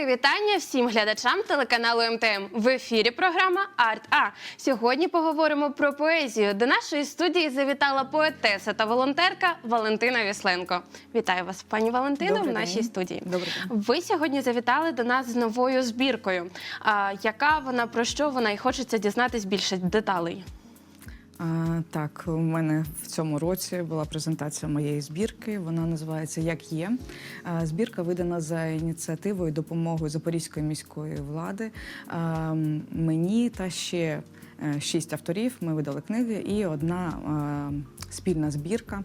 Мої вітання всім глядачам телеканалу МТМ. В ефірі програма Арт А. Сьогодні поговоримо про поезію. До нашої студії завітала поетеса та волонтерка Валентина Вісленко. Вітаю вас, пані Валентино, Добрий в нашій день. студії. Добрий день. Ви сьогодні завітали до нас з новою збіркою. А, яка вона про що вона і хочеться дізнатись більше деталей. А, так, у мене в цьому році була презентація моєї збірки. Вона називається Як є. А, збірка видана за ініціативою допомогою Запорізької міської влади. А, мені та ще е, шість авторів. Ми видали книги і одна а, спільна збірка.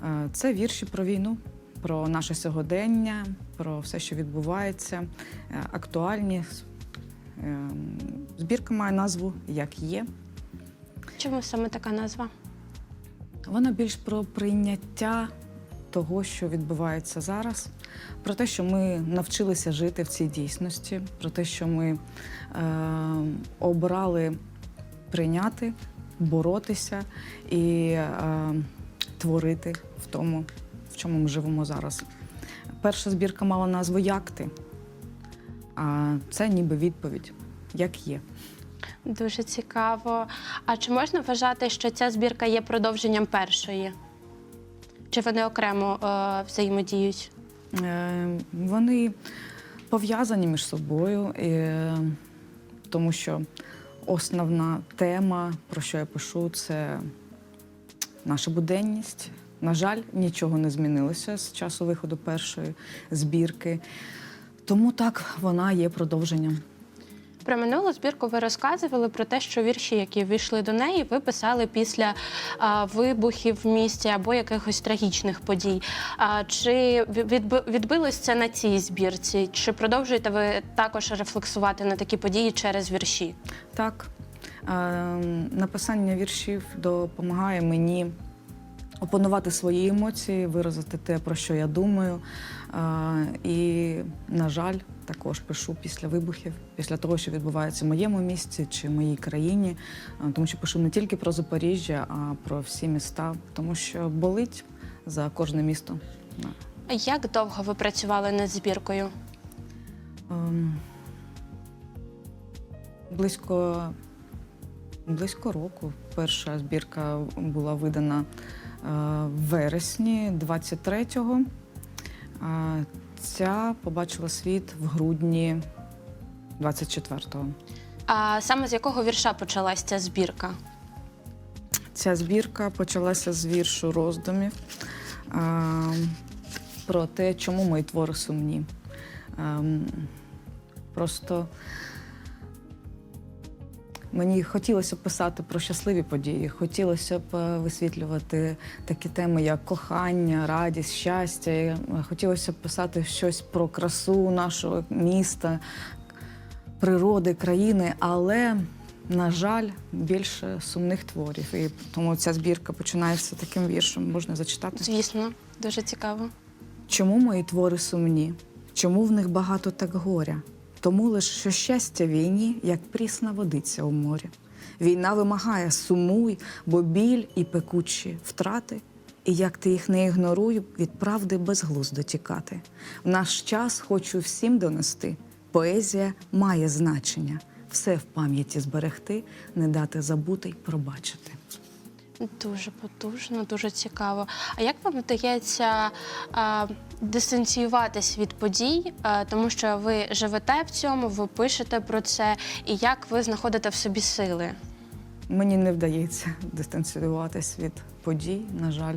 А, Це вірші про війну. Про наше сьогодення, про все, що відбувається, е, актуальні. Ем, Збірка має назву Як є. Чому саме така назва? Вона більш про прийняття того, що відбувається зараз, про те, що ми навчилися жити в цій дійсності, про те, що ми е, обрали прийняти, боротися і е, творити в тому, в чому ми живемо зараз. Перша збірка мала назву Як ти? А це ніби відповідь, як є. Дуже цікаво. А чи можна вважати, що ця збірка є продовженням першої? Чи вони окремо е, взаємодіють? Е, Вони пов'язані між собою, е, тому що основна тема, про що я пишу, це наша буденність. На жаль, нічого не змінилося з часу виходу першої збірки. Тому так вона є продовженням. Про минулу збірку ви розказували про те, що вірші, які війшли до неї, ви писали після а, вибухів в місті або якихось трагічних подій. А, чи відби- відбилось це на цій збірці? Чи продовжуєте ви також рефлексувати на такі події через вірші? Так, е, написання віршів допомагає мені опанувати свої емоції, виразити те, про що я думаю. І, на жаль, також пишу після вибухів, після того, що відбувається в моєму місті чи в моїй країні, Е, тому що пишу не тільки про Запоріжжя, а про всі міста, тому що болить за кожне місто. Як довго ви працювали над збіркою? Ем, Близько, близько року. Перша збірка була видана е, в вересні 23-го. Ця побачила світ в грудні 24-го. А саме з якого вірша почалась ця збірка? Ця збірка почалася з віршу роздумів а, про те, чому мої твори сумні. А, просто мені хотілося б писати про щасливі події, хотілося б е, висвітлювати такі теми, як кохання, радість, щастя. Е, Хотілося б писати щось про красу нашого міста, природи, країни, але, на жаль, більше сумних творів. І тому ця збірка починається таким віршем, можна зачитати. Звісно, дуже цікаво. Чому мої твори сумні? Чому в них багато так горя? Тому лиш що щастя війні, як прісна водиця у морі. Війна вимагає сумуй, бо біль і пекучі втрати. І як ти їх не ігноруй, від правди безглуздо тікати. В наш час хочу всім донести. Поезія має значення. Все в пам'яті зберегти, не дати забути й пробачити. Дуже потужно, дуже цікаво. А як вам вдається а, дистанціюватись від подій, а, тому що ви живете в цьому, ви пишете про це, і як ви знаходите в собі сили? Мені не вдається дистанціюватись від подій, на жаль.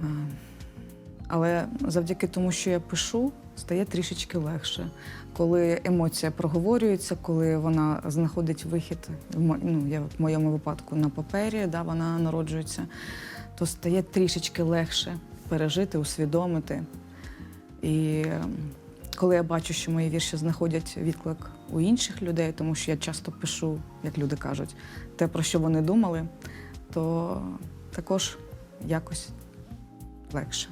Е, Але завдяки тому, що я пишу, стає трішечки легше. Коли емоція проговорюється, коли вона знаходить вихід, ну, я в моєму випадку на папері, да, вона народжується, то стає трішечки легше пережити, усвідомити. І ем, коли я бачу, що мої вірші знаходять відклик у інших людей, тому що я часто пишу, як люди кажуть, те, про що вони думали, то також якось легше.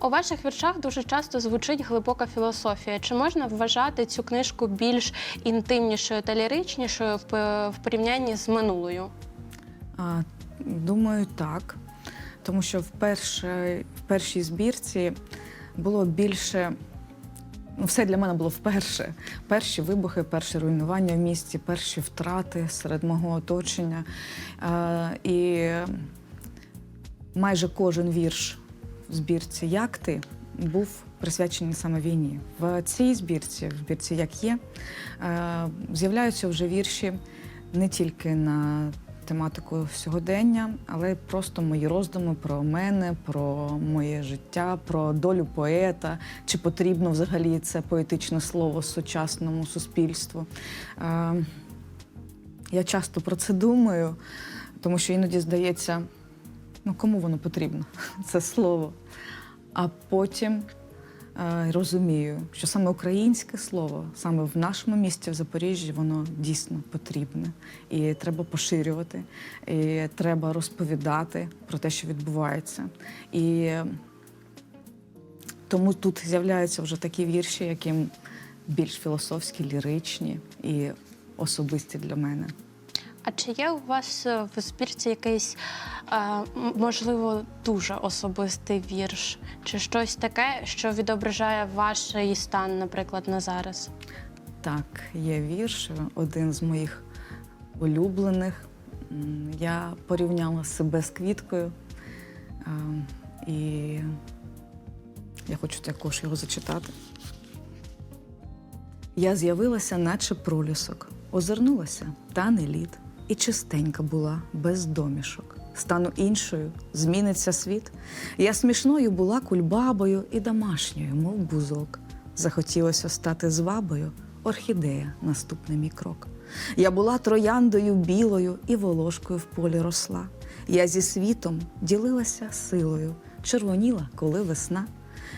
У ваших віршах дуже часто звучить глибока філософія. Чи можна вважати цю книжку більш інтимнішою та ліричнішою в, порівнянні з минулою? А, думаю, так. Тому що в, першій, в першій збірці було більше ну, все для мене було вперше. Перші вибухи, перші руйнування в місті, перші втрати серед мого оточення. Е, і майже кожен вірш збірці Як ти був присвячений саме війні. В цій збірці, в збірці Як є, е, з'являються вже вірші не тільки на тематику сьогодення, але й просто мої роздуми про мене, про моє життя, про долю поета, чи потрібно взагалі це поетичне слово сучасному суспільству. Е, Я часто про це думаю, тому що іноді здається, ну кому воно потрібно, це слово. А потім е, розумію, що саме українське слово, саме в нашому місті, в Запоріжжі, воно дійсно потрібне. І треба поширювати, і треба розповідати про те, що відбувається. І тому тут з'являються вже такі вірші, які більш філософські, ліричні і особисті для мене. А чи є у вас е, в збірці якийсь, е, можливо, дуже особистий вірш? Чи щось таке, що відображає ваш стан, наприклад, на зараз? Так, є вірш, один з моїх улюблених. Я порівняла себе з квіткою. І я хочу також його зачитати. Я з'явилася, наче пролісок, озирнулася, та не лід, і чистенька була, без домішок. Стану іншою, зміниться світ. Я смішною була кульбабою і домашньою, мов бузок. Захотілося стати звабою, орхідея наступний мій крок. Я була трояндою білою і волошкою в полі росла. Я зі світом ділилася силою, червоніла, коли весна.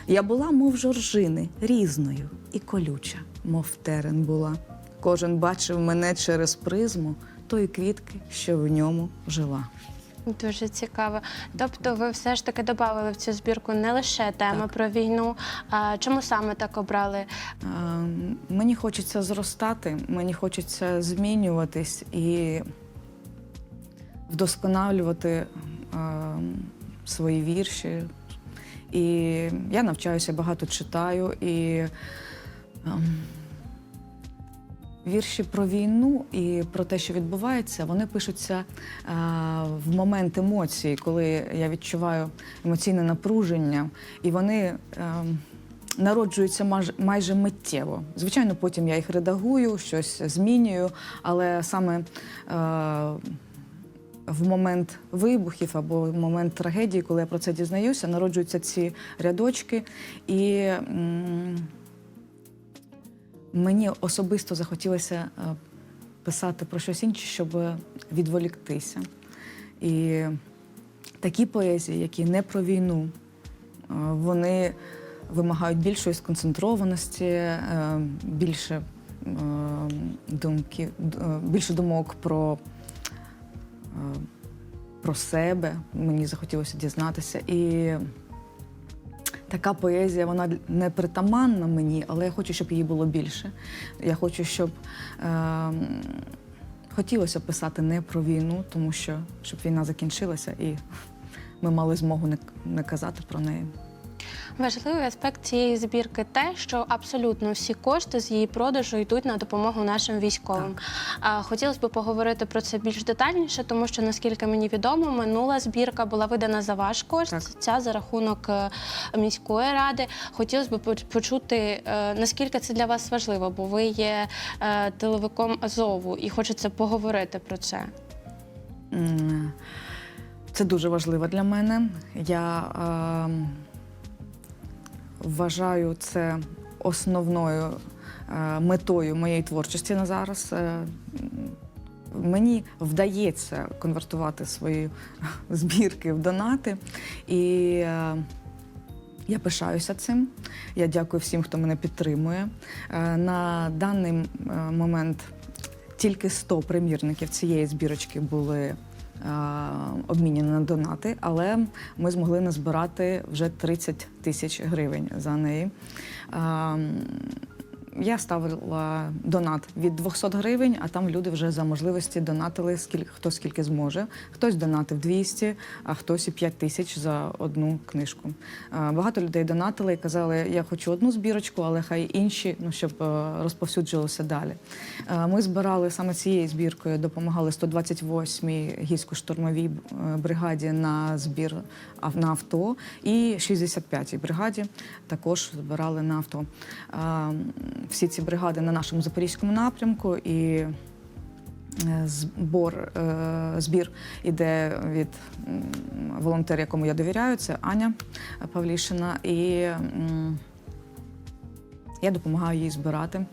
Я була, мов жоржини, різною і колюча, мов терен була. Кожен бачив мене через призму тої квітки, що в ньому жила. Дуже цікаво. Тобто, ви все ж таки додали в цю збірку не лише тему Так. про війну. А чому саме так обрали? Е, Мені хочеться зростати, мені хочеться змінюватись і вдосконалювати е, свої вірші. І я навчаюся, багато читаю. І ем, вірші про війну і про те, що відбувається, вони пишуться е, в момент емоцій, коли я відчуваю емоційне напруження, і вони. ем, народжуються майже миттєво. Звичайно, потім я їх редагую, щось змінюю, але саме е, в момент вибухів або в момент трагедії, коли я про це дізнаюся, народжуються ці рядочки. І м, мені особисто захотілося е, писати про щось інше, щоб відволіктися. І такі поезії, які не про війну, е, вони вимагають більшої сконцентрованості, е, більше думки, більше думок про, про себе. Мені захотілося дізнатися. І така поезія, вона не притаманна мені, але я хочу, щоб її було більше. Я хочу, щоб е, хотілося писати не про війну, тому що щоб війна закінчилася і ми мали змогу не, не казати про неї. Важливий аспект цієї збірки те, що абсолютно всі кошти з її продажу йдуть на допомогу нашим військовим. А, Хотілося б поговорити про це більш детальніше, тому що наскільки мені відомо, минула збірка була видана за ваш кошт. Так. Ця за рахунок е, міської ради. Хотілося б почути, е, наскільки це для вас важливо, бо ви є е, тиловиком Азову і хочеться поговорити про це. Це дуже важливо для мене. Я е, вважаю це основною е, метою моєї творчості на зараз. Е, Мені вдається конвертувати свої збірки в донати. І е, я пишаюся цим. Я дякую всім, хто мене підтримує. На даний момент тільки 100 примірників цієї збірочки були обміняні на донати, але ми змогли назбирати вже 30 тисяч гривень за неї. Я ставила донат від 200 гривень, а там люди вже за можливості донатили скільки хто скільки зможе. Хтось донатив 200, а хтось і 5 тисяч за одну книжку. Багато людей донатили і казали, я хочу одну збірочку, але хай інші, ну щоб е, розповсюджувалося далі. Ми збирали саме цією збіркою, допомагали 128-й гірсько-штурмовій е, бригаді на збір на авто, і 65-й бригаді також збирали на авто. Е, Всі ці бригади на нашому запорізькому напрямку і. е, Збор, е, збір іде від волонтера, якому я довіряю, це Аня Павлішина. І я допомагаю їй збирати.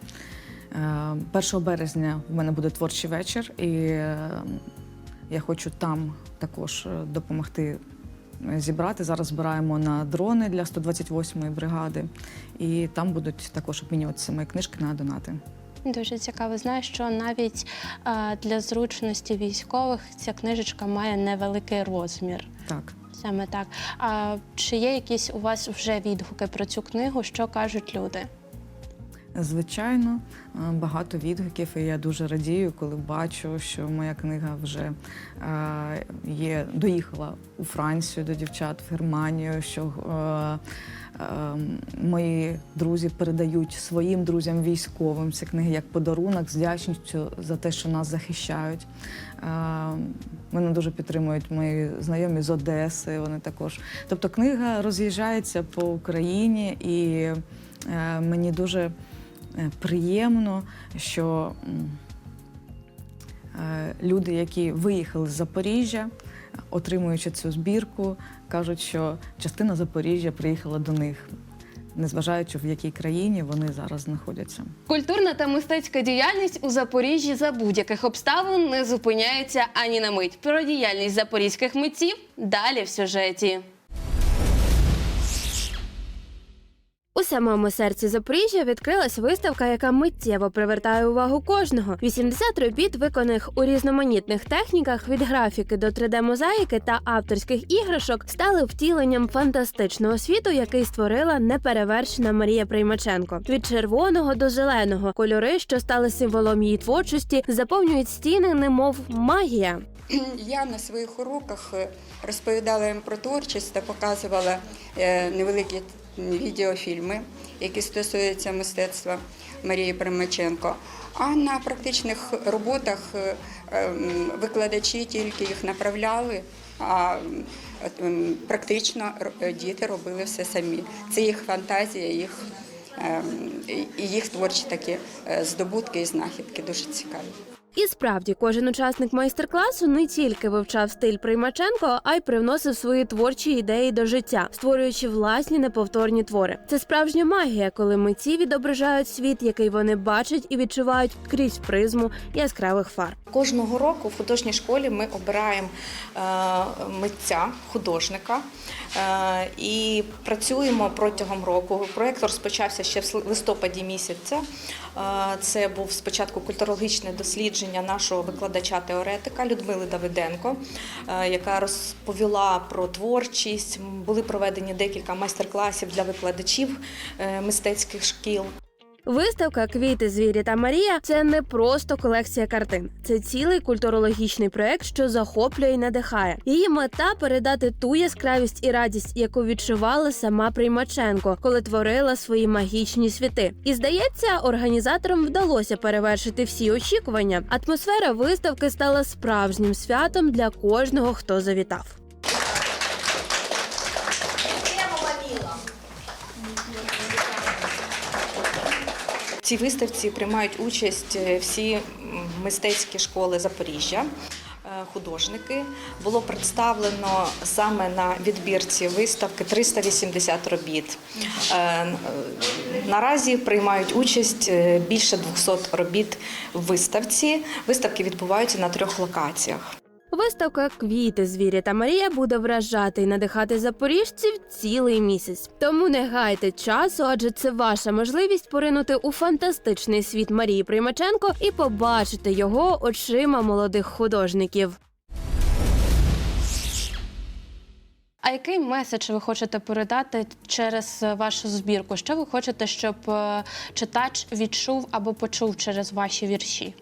Е, 1 березня в мене буде творчий вечір, і е, я хочу там також е, допомогти е, зібрати. Зараз збираємо на дрони для 128-ї бригади, і там будуть також обмінюватися мої книжки на донати. Дуже цікаво. Знаю, що навіть а, для зручності військових ця книжечка має невеликий розмір. Так. Саме так. А чи є якісь у вас вже відгуки про цю книгу? Що кажуть люди? Звичайно, е, багато відгуків, і я дуже радію, коли бачу, що моя книга вже е, є, доїхала у Францію до дівчат, в Германію, що е, мої друзі передають своїм друзям військовим ці книги як подарунок з вдячністю за те, що нас захищають. Мене дуже підтримують мої знайомі з Одеси. Вони також. Тобто книга роз'їжджається по Україні і мені дуже приємно, що е, люди, які виїхали з Запоріжжя, отримуючи цю збірку, кажуть, що частина Запоріжжя приїхала до них, незважаючи в якій країні вони зараз знаходяться. Культурна та мистецька діяльність у Запоріжжі за будь-яких обставин не зупиняється ані на мить. Про діяльність запорізьких митців далі в сюжеті. У самому серці Запоріжжя відкрилась виставка, яка миттєво привертає увагу кожного. 80 робіт, виконаних у різноманітних техніках від графіки до 3D-мозаїки та авторських іграшок, стали втіленням фантастичного світу, який створила неперевершена Марія Приймаченко. Від червоного до зеленого кольори, що стали символом її творчості, заповнюють стіни, немов магія. Я на своїх уроках розповідала їм про творчість та показувала е, невеликі відеофільми, які стосуються мистецтва Марії Примаченко. А на практичних роботах е, ем, викладачі тільки їх направляли, а ем, практично діти робили все самі. Це їх фантазія, їх, ем, їх творчі такі е, здобутки і знахідки дуже цікаві. І справді, кожен учасник майстер-класу не тільки вивчав стиль Приймаченко, а й привносив свої творчі ідеї до життя, створюючи власні неповторні твори. Це справжня магія, коли митці відображають світ, який вони бачать і відчувають крізь призму яскравих фарб. Кожного року в художній школі ми обираємо е, митця, художника е, і працюємо протягом року. Проєкт розпочався ще в листопаді місяця. Це був спочатку культурологічне дослідження нашого викладача-теоретика Людмили Давиденко, е, яка розповіла про творчість. Були проведені декілька майстер-класів для викладачів е, мистецьких шкіл. Виставка Квіти, звірі та Марія це не просто колекція картин, це цілий культурологічний проект, що захоплює і надихає. Її мета передати ту яскравість і радість, яку відчувала сама Приймаченко, коли творила свої магічні світи. І здається, організаторам вдалося перевершити всі очікування. Атмосфера виставки стала справжнім святом для кожного, хто завітав. В цій виставці приймають участь е, всі мистецькі школи Запоріжжя. е, Художники було представлено саме на відбірці виставки 380 робіт. Е, Наразі приймають участь більше 200 робіт в виставці. Виставки відбуваються на трьох локаціях. Виставка Квіти, звірі та Марія буде вражати і надихати запоріжців цілий місяць. Тому не гайте часу, адже це ваша можливість поринути у фантастичний світ Марії Приймаченко і побачити його очима молодих художників. А який меседж ви хочете передати через вашу збірку? Що ви хочете, щоб е, читач відчув або почув через ваші вірші?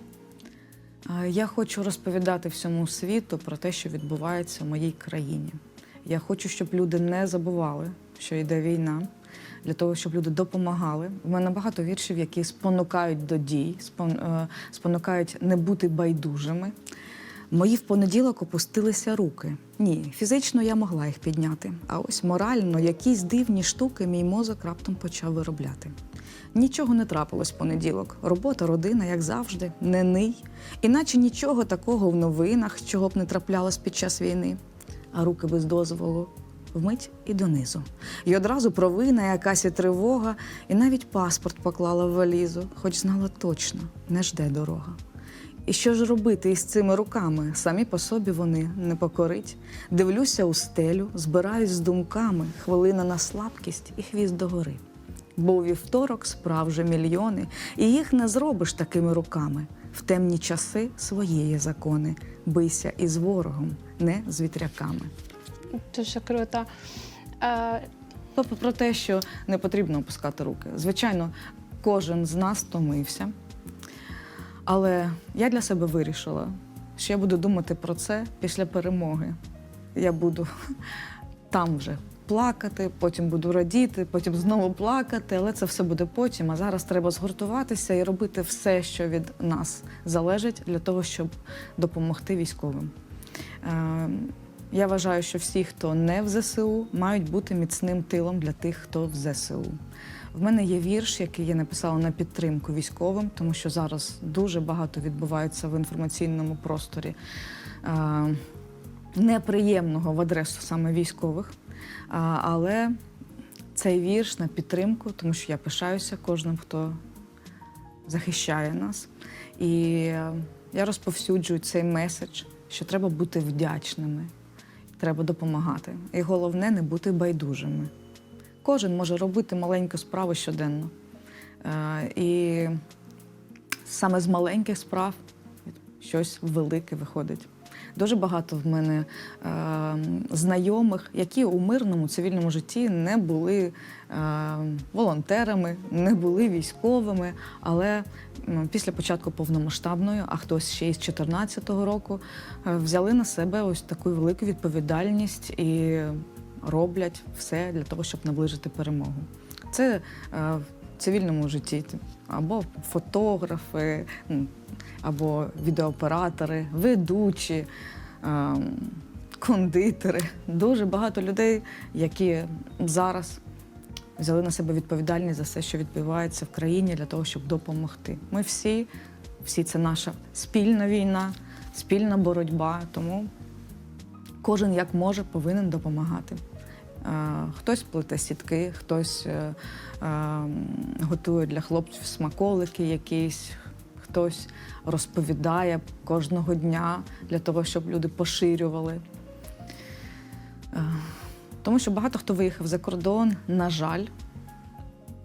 Я хочу розповідати всьому світу про те, що відбувається в моїй країні. Я хочу, щоб люди не забували, що йде війна, для того, щоб люди допомагали. У мене багато віршів, які спонукають до дій, е, спонукають не бути байдужими. Мої в понеділок опустилися руки. Ні, фізично я могла їх підняти. А ось морально якісь дивні штуки мій мозок раптом почав виробляти. Нічого не трапилось в понеділок. Робота, родина, як завжди, не ний. Іначе нічого такого в новинах, чого б не траплялось під час війни. А руки без дозволу вмить і донизу. І одразу провина, якась і тривога, і навіть паспорт поклала в валізу, хоч знала точно, не жде дорога. І що ж робити із цими руками? Самі по собі вони не покорить. Дивлюся у стелю, збираюсь з думками, хвилина на слабкість і хвіст догори. Бо у вівторок справ вже мільйони, і їх не зробиш такими руками. В темні часи свої є закони. Бийся із ворогом, не з вітряками. Дуже круто. Е, Тобто про те, що не потрібно опускати руки. Звичайно, кожен з нас втомився. Але я для себе вирішила, що я буду думати про це після перемоги. Я буду там вже плакати, потім буду радіти, потім знову плакати, але це все буде потім. А зараз треба згуртуватися і робити все, що від нас залежить, для того, щоб допомогти військовим. Е, Я вважаю, що всі, хто не в ЗСУ, мають бути міцним тилом для тих, хто в ЗСУ. В мене є вірш, який я написала на підтримку військовим, тому що зараз дуже багато відбувається в інформаційному просторі е, неприємного в адресу саме військових. Але цей вірш на підтримку, тому що я пишаюся кожним, хто захищає нас. І я розповсюджую цей меседж, що треба бути вдячними, треба допомагати. І головне не бути байдужими. Кожен може робити маленьку справу щоденно. Е, І саме з маленьких справ щось велике виходить. Дуже багато в мене е, знайомих, які у мирному цивільному житті не були е, волонтерами, не були військовими, але після початку повномасштабної, а хтось ще із 2014 року, е, взяли на себе ось таку велику відповідальність і роблять все для того, щоб наближити перемогу. Це е, цивільному житті або фотографи, або відеооператори, ведучі, е, кондитери. Дуже багато людей, які зараз взяли на себе відповідальність за все, що відбувається в країні, для того, щоб допомогти. Ми всі, всі це наша спільна війна, спільна боротьба. Тому кожен як може повинен допомагати. Е, Хтось плете сітки, хтось е, е, готує для хлопців смаколики якісь, хтось розповідає кожного дня для того, щоб люди поширювали. Тому що багато хто виїхав за кордон, на жаль,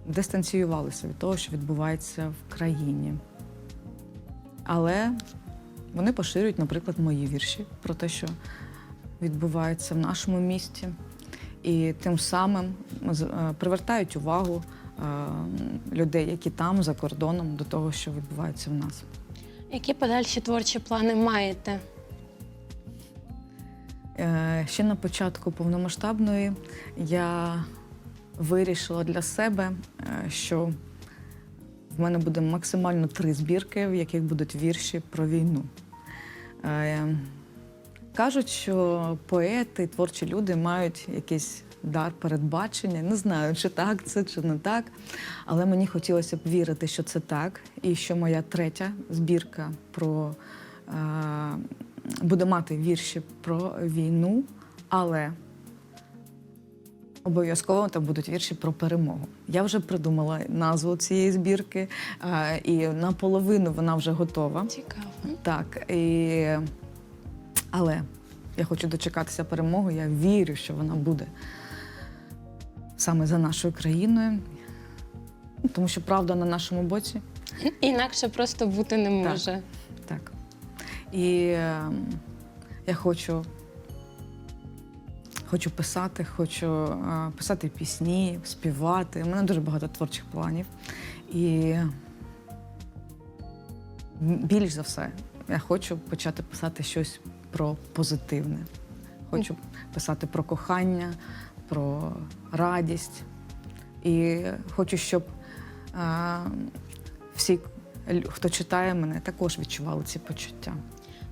дистанціювалися від того, що відбувається в країні. Але вони поширюють, наприклад, мої вірші про те, що відбувається в нашому місті, і тим самим е, привертають увагу е, людей, які там за кордоном, до того, що відбувається в нас. які подальші творчі плани маєте? Е, Ще на початку повномасштабної я вирішила для себе, що в мене буде максимально три збірки, в яких будуть вірші про війну. Кажуть, що поети, творчі люди мають якийсь дар передбачення. Не знаю, чи так це, чи не так. Але мені хотілося б вірити, що це так, і що моя третя збірка про е, буде мати вірші про війну, але обов'язково там будуть вірші про перемогу. Я вже придумала назву цієї збірки, е, і наполовину вона вже готова. Цікаво. Так, і... але я хочу дочекатися перемоги. Я вірю, що вона буде саме за нашою країною, Ну, тому що правда на нашому боці. Інакше просто бути не Так. може. Так. І е, я хочу Хочу писати, хочу е, писати пісні, співати. У мене дуже багато творчих планів. І більш за все, я хочу почати писати щось про позитивне. Хочу писати про кохання, про радість. І хочу, щоб е, всі, хто читає мене, також відчували ці почуття.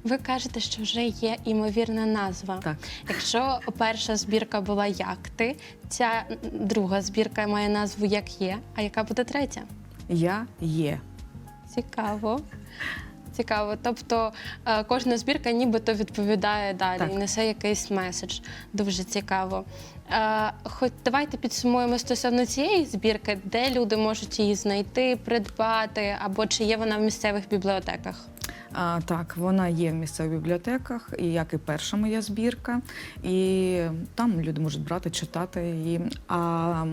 Ви кажете, що вже є імовірна назва. Так. Якщо перша збірка була як ти, ця друга збірка має назву Як є. А яка буде третя? Я є. Цікаво. Цікаво. Тобто е, кожна збірка нібито відповідає далі Так. і несе якийсь меседж. Дуже цікаво. Е, Хоч давайте підсумуємо стосовно цієї збірки, де люди можуть її знайти, придбати, або чи є вона в місцевих бібліотеках. А, так, вона є в місцевих бібліотеках, і як і перша моя збірка. І там люди можуть брати, читати її. А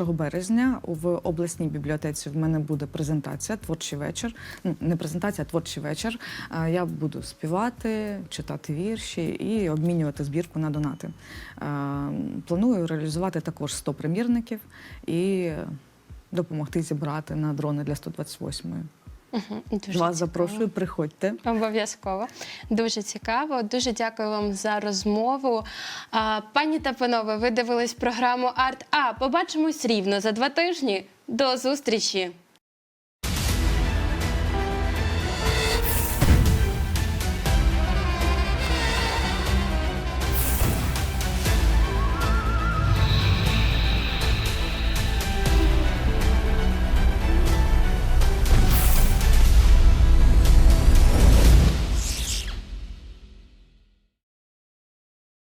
1 березня в обласній бібліотеці в мене буде презентація, творчий вечір. Ну, не презентація, а творчий вечір. Я буду співати, читати вірші і обмінювати збірку на донати. Планую реалізувати також 100 примірників і допомогти зібрати на дрони для 128-ї. Угу, дуже Вас запрошую, приходьте. Обов'язково. Дуже цікаво. Дуже дякую вам за розмову. А, пані та панове, ви дивились програму Арт А. Побачимось рівно за два тижні. До зустрічі!